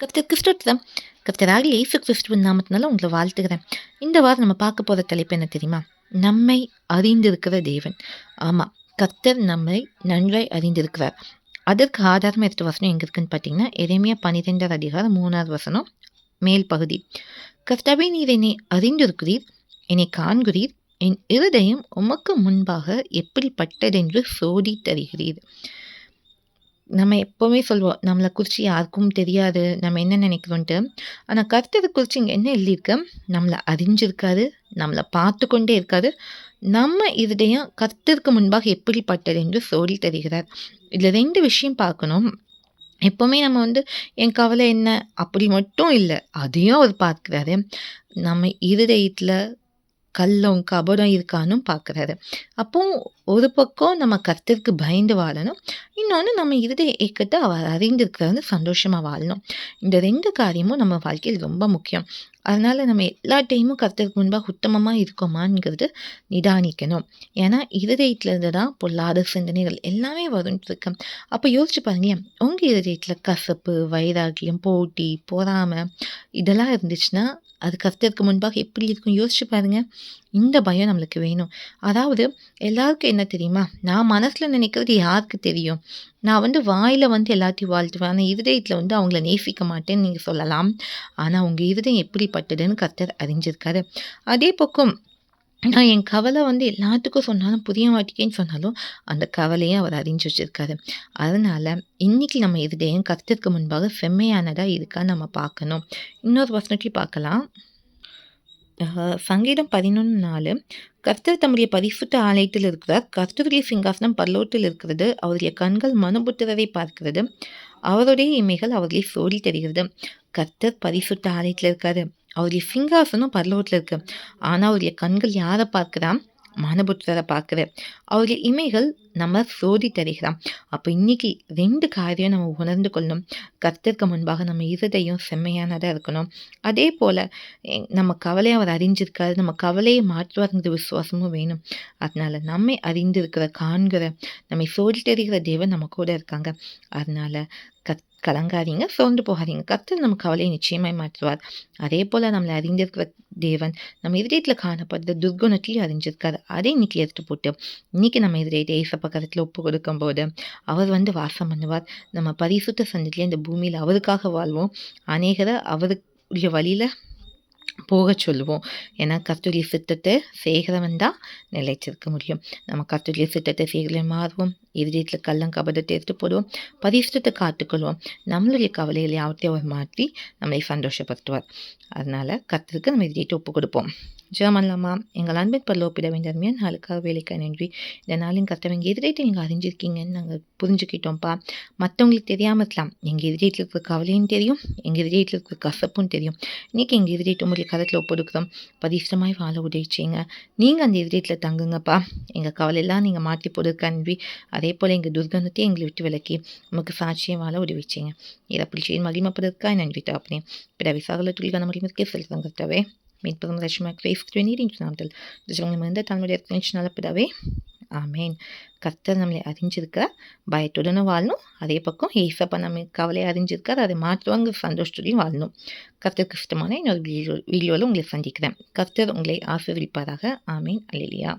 கர்த்தர் கிறிஸ்துவ கர்த்தராக ஏசு கிறிஸ்துவின் நாமத்தினால உங்களை வாழ்த்துக்கிறேன். இந்த வாரம் நம்ம பார்க்க போகிற தலைப்பு என்ன தெரியுமா? நம்மை அறிந்திருக்கிற தேவன். ஆமாம் கர்த்தர் நம்மை நன்றாய் அறிந்திருக்கிறார். அதற்கு ஆதாரமாக எடுத்த வசனம் எங்கே இருக்குன்னு பார்த்தீங்கன்னா எளிமையாக பன்னிரெண்டாவது அதிகாரம் மூணாவது வசனம் மேல் பகுதி. கர்த்தாவே நீர் என்னை அறிந்திருக்கிறீர் என்னை காண்கிறீர். என் இருதயம் உமக்கு முன்பாக எப்படிப்பட்டதென்று சோதி தருகிறீர் நம்ம எப்போவுமே சொல்லுவோம் நம்மளை குறித்து யாருக்கும் தெரியாது நம்ம என்ன நினைக்கிறோன்ட்டு. ஆனால் கர்த்தரை குறித்து இங்கே என்ன எழுதியிருக்கு? நம்மளை அறிஞ்சிருக்காது நம்மளை பார்த்து கொண்டே இருக்காது. நம்ம இருதயம் கர்த்தருக்கு முன்பாக எப்படிப்பட்டது என்று சொல்லி தருகிறார். இதில் ரெண்டு விஷயம் பார்க்கணும். எப்போவுமே நம்ம வந்து என் கவலை என்ன? அப்படி மட்டும் இல்லை அதையும் அவர் பார்க்குறாரு. நம்ம இருதயத்தில் கள்ளம் கபடம் இருக்கான்னு பார்க்குறாரு அப்போ ஒரு பக்கம் நம்ம கர்த்தருக்கு பயந்து வாழணும். இன்னொன்று நம்ம இருதய ஏக்கத்தை அவர் அறிந்திருக்கிறது சந்தோஷமாக வாழணும். இந்த ரெண்டு காரியமும் நம்ம வாழ்க்கையில் ரொம்ப முக்கியம். அதனால் நம்ம எல்லா டைமும் கர்த்தருக்கு முன்பாக உத்தமமாக இருக்கோமாங்கிறது நிதானிக்கணும். ஏன்னா இருதயத்தில் தான் பொல்லாத சிந்தனைகள் எல்லாமே வரும்னு இருக்கு அப்போ யோசிச்சு பாருங்க உங்கள் இருதயத்தில் கசப்பு வைராக்கியம் போட்டி பொறாமை இதெல்லாம் இருந்துச்சுன்னா அது கஷ்டத்துக்கு முன்பாக எப்படி இருக்கும் யோசிச்சு பாருங்க. இந்த பயம் நம்மளுக்கு வேணும். அதாவது எல்லாருக்கும் என்ன தெரியுமா? நான் மனசில் நினைக்கிறது யாருக்கு தெரியும்? நான் வந்து வாயில் வந்து எல்லாத்தையும் வாழ்த்துவேன். ஆனால் இருதயத்தில் வந்து அவங்கள நேசிக்க மாட்டேன்னு நீங்கள் சொல்லலாம். ஆனால் உங்கள் இருதயம் எப்படிப்பட்டதுன்னு கர்த்தர் அறிஞ்சிருக்காரு. அதே பக்கம் நான் என் கவலை வந்து எல்லாத்துக்கும் சொன்னாலும் புரிய மாட்டேங்கன்னு சொன்னாலும் அந்த கவலையை அவர் அறிஞ்சு வச்சுருக்காரு. அதனால் இன்றைக்கி நம்ம இருதயம் கருத்திற்கு முன்பாக செம்மையானதாக இருக்கான்னு நம்ம பார்க்கணும். இன்னொரு வசனத்தையும் பார்க்கலாம். சங்கீதம் பதினொன்று நாலு. கர்த்தர் தம்முடைய பரிசுத்த ஆலயத்தில் இருக்கிறார். கர்த்தருடைய சிங்காசனம் பல்லோட்டில் இருக்கிறது. அவருடைய கண்கள் மனுபுத்திரரை பார்க்கிறது. அவருடைய இமைகள் அவர்களை சோழி தருகிறது கர்த்தர் பரிசுத்த ஆலயத்தில் இருக்காரு. அவருடைய சிங்காசனம் பரலோகத்தில் இருக்கு. ஆனால் அவருடைய கண்கள் யாரை பார்க்குறான் மனபுத்திரரை பார்க்குற அவருடைய இமைகள் நம்ம சோதி தருகிறான் அப்போ இன்னைக்கு ரெண்டு காரியம் நம்ம உணர்ந்து கொள்ளணும். கர்த்தருக்கு முன்பாக நம்ம இருதையும் செம்மையானதாக இருக்கணும். அதே போல் நம்ம கவலையை அவர் அறிஞ்சிருக்காரு. நம்ம கவலையை மாற்றுவாருங்கிற விசுவாசமும் வேணும். அதனால் நம்மை அறிந்திருக்கிற காண்கிற நம்மை சோதி தருகிற தேவன் நம்ம கூட இருக்காங்க. அதனால் கத் கலங்காதீங்க சோர்ந்து போகாதீங்க கர்த்தர் நம்ம கவலையை நிச்சயமாய் மாற்றுவார் அதே போல் நம்மளை அறிந்திருக்கிற தேவன் நம்ம இதயத்தில் காணப்படுற துர்குணத்திலையும் அறிஞ்சிருக்காரு அதை இன்னைக்கு எடுத்து போட்டு இன்னைக்கு நம்ம இதயத்தை ஏசப்ப பக்கத்தில் ஒப்பு கொடுக்கும் போது அவர் வந்து வாசம் பண்ணுவார் நம்ம பரிசுத்த சந்தத்திலே இந்த பூமியில் அவருக்காக வாழ்வோம் அநேகரை அவருடைய வழியில் போக சொல்லுவோம். ஏன்னா கத்துரிய சித்தத்தை செய்கிறவன் தான் நிலைச்சிருக்க முடியும். நம்ம கத்துரிய சித்தத்தை செய்கிற மாறுவோம் இருதயத்தில் கள்ளம் கபதத்தை எடுத்து போடுவோம். பரிசுத்தத்தை காத்துக்கொள்வோம். நம்மளுடைய கவலைகளை யாவத்தையும் அவர் மாற்றி நம்மளை சந்தோஷப்படுத்துவார். அதனால் கத்திற்கு நம்ம இதயத்தை ஒப்பு கொடுப்போம் ஜெர்மன்லாமா எங்கள் அன்பின் பரலோப்பிட வேண்டிய நாளுக்காக வேலைக்காக நன்றி இந்த நாளின் கர்த்தவங்க எதிரேட்டு நீங்கள் அறிஞ்சிருக்கீங்கன்னு நாங்கள் புரிஞ்சுக்கிட்டோம்ப்பா. மற்றவங்களுக்கு தெரியாமல் இருக்கலாம். எங்கள் எதிரேட்டில் இருக்கிற கவலையும் தெரியும் எங்கள் எதிரேட்டில் இருக்கிற கசப்பும் தெரியும். இன்றைக்கி எங்கள் எதிரேட்டு உங்களுக்கு கருத்தில் ஒப்படுக்கிறோம் பரிசுத்தமாய் வாழ உதவிச்சிங்க. நீங்கள் அந்த எதிரேட்டில் தங்குங்கப்பா. எங்கள் கவலையெல்லாம் நீங்கள் மாற்றி போடுறதுக்கு நன்றி அதே போல் எங்கள் துர்கந்தத்தையும் எங்களை விட்டு விலக்கி நமக்கு சாட்சியம் வாழ உதவிச்சிங்க. இதை பிடிச்சியின் மகிமைப்படுறதுக்காக நன்றி தாப்பினேன் பிறவி சகல துளிகான மகிமைக்கே செலுத்தங்கத்தவே மீட்பதும் ரஷ்மாக் கிறிஸ்துவ நீரின் நாமத்தில் மிகுந்த தன்னுடைய நலப்பிடாவே ஆமேன் கர்த்தர் நம்மளை அறிஞ்சிருக்கிறார் பயத்துடனும் வாழணும் அதே பக்கம் ஏசப்பா நம்ம கவலையை அறிஞ்சிருக்கார் அதை மாற்றுவாங்க சந்தோஷத்துடையும் வாழணும் கர்த்தர் கிருஷ்டமான இன்னொரு வீடியோ வீடியோவில் உங்களை சந்திக்கிறேன் கர்த்தர் உங்களை ஆசிர்வதிப்பாராக ஆமீன் அலிலியா